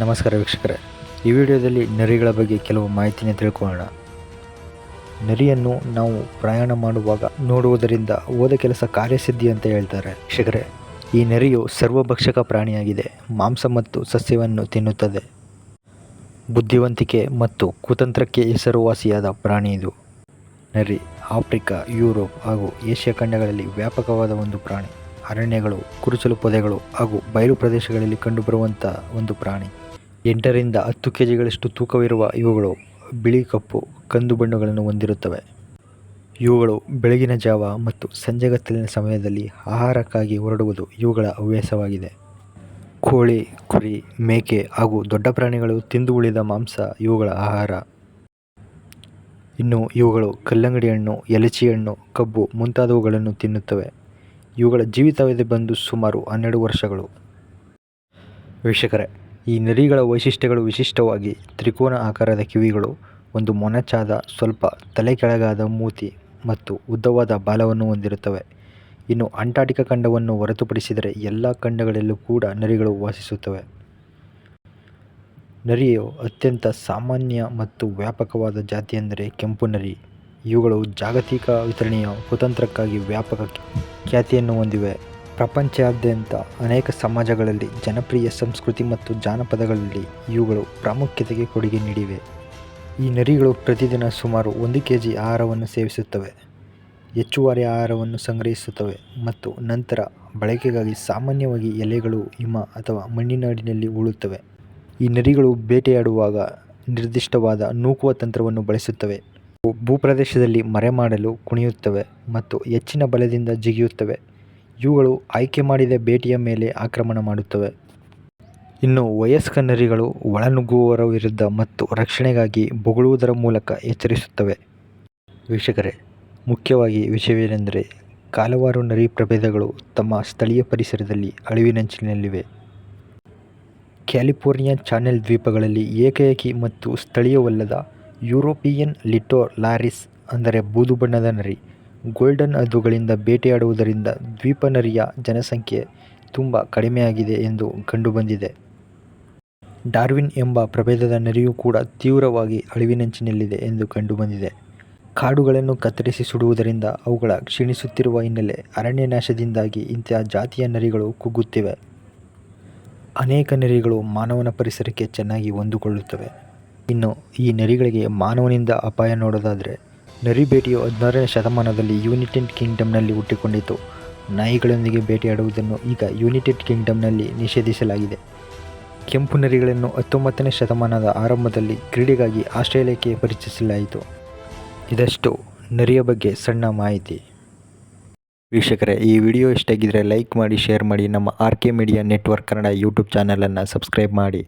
ನಮಸ್ಕಾರ ವೀಕ್ಷಕರೇ. ಈ ವಿಡಿಯೋದಲ್ಲಿ ನರಿಗಳ ಬಗ್ಗೆ ಕೆಲವು ಮಾಹಿತಿನ ತಿಳ್ಕೊಳ್ಳೋಣ. ನರಿಯನ್ನು ನಾವು ಪ್ರಯಾಣ ಮಾಡುವಾಗ ನೋಡುವುದರಿಂದ ಹೋದ ಕೆಲಸ ಕಾರ್ಯಸಿದ್ಧಿ ಅಂತ ಹೇಳ್ತಾರೆ. ವೀಕ್ಷಕರೇ, ಈ ನರಿಯು ಸರ್ವಭಕ್ಷಕ ಪ್ರಾಣಿಯಾಗಿದೆ. ಮಾಂಸ ಮತ್ತು ಸಸ್ಯವನ್ನು ತಿನ್ನುತ್ತದೆ. ಬುದ್ಧಿವಂತಿಕೆ ಮತ್ತು ಕುತಂತ್ರಕ್ಕೆ ಹೆಸರುವಾಸಿಯಾದ ಪ್ರಾಣಿ ಇದು. ನರಿ, ಆಫ್ರಿಕಾ, ಯುರೋಪ್ ಹಾಗೂ ಏಷ್ಯಾ ಖಂಡಗಳಲ್ಲಿ ವ್ಯಾಪಕವಾದ ಒಂದು ಪ್ರಾಣಿ. ಅರಣ್ಯಗಳು, ಕುರುಚಲು ಪೊದೆಗಳು ಹಾಗೂ ಬಯಲು ಪ್ರದೇಶಗಳಲ್ಲಿ ಕಂಡುಬರುವಂಥ ಒಂದು ಪ್ರಾಣಿ. ಎಂಟರಿಂದ ಹತ್ತು ಕೆ ಜಿಗಳಷ್ಟು ತೂಕವಿರುವ ಇವುಗಳು ಬಿಳಿ ಕಪ್ಪು, ಕಂದು ಬಣ್ಣಗಳನ್ನು ಹೊಂದಿರುತ್ತವೆ. ಇವುಗಳು ಬೆಳಗಿನ ಜಾವ ಮತ್ತು ಸಂಜೆಗತ್ತಲಿನ ಸಮಯದಲ್ಲಿ ಆಹಾರಕ್ಕಾಗಿ ಹೊರಡುವುದು ಇವುಗಳ ಹವ್ಯಾಸವಾಗಿದೆ. ಕೋಳಿ, ಕುರಿ, ಮೇಕೆ ಹಾಗೂ ದೊಡ್ಡ ಪ್ರಾಣಿಗಳು ತಿಂದು ಉಳಿದ ಮಾಂಸ ಇವುಗಳ ಆಹಾರ. ಇನ್ನು ಇವುಗಳು ಕಲ್ಲಂಗಡಿ ಹಣ್ಣು, ಎಲಚಿ ಹಣ್ಣು, ಕಬ್ಬು ಮುಂತಾದವುಗಳನ್ನು ತಿನ್ನುತ್ತವೆ. ಇವುಗಳ ಜೀವಿತಾವಧಿ ಬಂದು ಸುಮಾರು ಹನ್ನೆರಡು ವರ್ಷಗಳು. ವೀಕ್ಷಕರೇ ಈ ನರಿಗಳ ವೈಶಿಷ್ಟ್ಯಗಳು ವಿಶಿಷ್ಟವಾಗಿ ತ್ರಿಕೋನ ಆಕಾರದ ಕಿವಿಗಳು, ಒಂದು ಮೊನಚಾದ ಸ್ವಲ್ಪ ತಲೆ ಕೆಳಗಾದ ಮೂತಿ ಮತ್ತು ಉದ್ದವಾದ ಬಾಲವನ್ನು ಹೊಂದಿರುತ್ತವೆ. ಇನ್ನು ಅಂಟಾರ್ಟಿಕಾ ಖಂಡವನ್ನು ಹೊರತುಪಡಿಸಿದರೆ ಎಲ್ಲ ಖಂಡಗಳಲ್ಲೂ ಕೂಡ ನರಿಗಳು ವಾಸಿಸುತ್ತವೆ. ನರಿಯು ಅತ್ಯಂತ ಸಾಮಾನ್ಯ ಮತ್ತು ವ್ಯಾಪಕವಾದ ಜಾತಿಯೆಂದರೆ ಕೆಂಪು ನರಿ. ಇವುಗಳು ಜಾಗತಿಕ ವಿತರಣೆಯ ಕುತಂತ್ರಕ್ಕಾಗಿ ವ್ಯಾಪಕ ಖ್ಯಾತಿಯನ್ನು ಹೊಂದಿವೆ. ಪ್ರಪಂಚಾದ್ಯಂತ ಅನೇಕ ಸಮಾಜಗಳಲ್ಲಿ ಜನಪ್ರಿಯ ಸಂಸ್ಕೃತಿ ಮತ್ತು ಜಾನಪದಗಳಲ್ಲಿ ಇವುಗಳು ಪ್ರಾಮುಖ್ಯತೆಗೆ ಕೊಡುಗೆ ನೀಡಿವೆ. ಈ ನರಿಗಳು ಪ್ರತಿದಿನ ಸುಮಾರು ಒಂದು ಕೆ ಜಿ ಆಹಾರವನ್ನು ಸೇವಿಸುತ್ತವೆ. ಹೆಚ್ಚುವರಿ ಆಹಾರವನ್ನು ಸಂಗ್ರಹಿಸುತ್ತವೆ ಮತ್ತು ನಂತರ ಬಳಕೆಗಾಗಿ ಸಾಮಾನ್ಯವಾಗಿ ಎಲೆಗಳು, ಹಿಮ ಅಥವಾ ಮಣ್ಣಿನಾಡಿನಲ್ಲಿ ಉಳುತ್ತವೆ. ಈ ನರಿಗಳು ಬೇಟೆಯಾಡುವಾಗ ನಿರ್ದಿಷ್ಟವಾದ ನೂಕುವ ತಂತ್ರವನ್ನು ಬಳಸುತ್ತವೆ. ಭೂಪ್ರದೇಶದಲ್ಲಿ ಮರೆಮಾಡಲು ಕುಣಿಯುತ್ತವೆ ಮತ್ತು ಹೆಚ್ಚಿನ ಬಲದಿಂದ ಜಿಗಿಯುತ್ತವೆ. ಇವುಗಳು ಆಯ್ಕೆ ಮಾಡಿದ ಭೇಟಿಯ ಮೇಲೆ ಆಕ್ರಮಣ ಮಾಡುತ್ತವೆ. ಇನ್ನು ವಯಸ್ಕ ನರಿಗಳು ಒಳನುಗ್ಗುವವರ ವಿರುದ್ಧ ಮತ್ತು ರಕ್ಷಣೆಗಾಗಿ ಬೊಗಳುವುದರ ಮೂಲಕ ಎಚ್ಚರಿಸುತ್ತವೆ. ವೀಕ್ಷಕರೇ, ಮುಖ್ಯವಾಗಿ ವಿಷಯವೇನೆಂದರೆ ಕಾಲವಾರು ನರಿ ಪ್ರಭೇದಗಳು ತಮ್ಮ ಸ್ಥಳೀಯ ಪರಿಸರದಲ್ಲಿ ಅಳಿವಿನಂಚಿನಲ್ಲಿವೆ ಕ್ಯಾಲಿಫೋರ್ನಿಯಾ ಚಾನೆಲ್ ದ್ವೀಪಗಳಲ್ಲಿ ಏಕೈಕಿ ಮತ್ತು ಸ್ಥಳೀಯವಲ್ಲದ ಯುರೋಪಿಯನ್ ಲಿಟೋಲಾರಿಸ್ ಅಂದರೆ ಬೂದು ಬಣ್ಣದ ನರಿ ಗೋಲ್ಡನ್ ಹದ್ದುಗಳಿಂದ ಬೇಟೆಯಾಡುವುದರಿಂದ ದ್ವೀಪನರಿಯ ಜನಸಂಖ್ಯೆ ತುಂಬ ಕಡಿಮೆಯಾಗಿದೆ ಎಂದು ಕಂಡುಬಂದಿದೆ. ಡಾರ್ವಿನ್ ಎಂಬ ಪ್ರಭೇದದ ನರಿಯೂ ಕೂಡ ತೀವ್ರವಾಗಿ ಅಳಿವಿನಂಚಿನಲ್ಲಿದೆ ಎಂದು ಕಂಡುಬಂದಿದೆ. ಕಾಡುಗಳನ್ನು ಕತ್ತರಿಸಿ ಸುಡುವುದರಿಂದ ಅವುಗಳ ಕ್ಷೀಣಿಸುತ್ತಿರುವ ಹಿನ್ನೆಲೆ ಅರಣ್ಯನಾಶದಿಂದಾಗಿ ಇಂತಹ ಜಾತಿಯ ನರಿಗಳು ಕುಗ್ಗುತ್ತಿವೆ. ಅನೇಕ ನರಿಗಳು ಮಾನವನ ಪರಿಸರಕ್ಕೆ ಚೆನ್ನಾಗಿ ಹೊಂದಿಕೊಳ್ಳುತ್ತವೆ. ಇನ್ನು ಈ ನರಿಗಳಿಗೆ ಮಾನವನಿಂದ ಅಪಾಯ ನೋಡೋದಾದರೆ ನರಿ ಬೇಟೆಯು ಹದಿನಾರನೇ ಶತಮಾನದಲ್ಲಿ ಯುನೈಟೆಡ್ ಕಿಂಗ್ಡಮ್ನಲ್ಲಿ ಹುಟ್ಟಿಕೊಂಡಿತು. ನಾಯಿಗಳೊಂದಿಗೆ ಬೇಟೆಯಾಡುವುದನ್ನು ಈಗ ಯುನೈಟೆಡ್ ಕಿಂಗ್ಡಮ್ನಲ್ಲಿ ನಿಷೇಧಿಸಲಾಗಿದೆ. ಕೆಂಪು ನರಿಗಳನ್ನು ಹತ್ತೊಂಬತ್ತನೇ ಶತಮಾನದ ಆರಂಭದಲ್ಲಿ ಕ್ರೀಡೆಗಾಗಿ ಆಸ್ಟ್ರೇಲಿಯಾಕ್ಕೆ ಪರಿಚಯಿಸಲಾಯಿತು. ಇದಷ್ಟು ನರಿಯ ಬಗ್ಗೆ ಸಣ್ಣ ಮಾಹಿತಿ. ವೀಕ್ಷಕರೇ, ಈ ವಿಡಿಯೋ ಇಷ್ಟಾಗಿದ್ದರೆ ಲೈಕ್ ಮಾಡಿ, ಶೇರ್ ಮಾಡಿ. ನಮ್ಮ R K media network Kannada YouTube ಚಾನಲನ್ನು ಸಬ್ಸ್ಕ್ರೈಬ್ ಮಾಡಿ.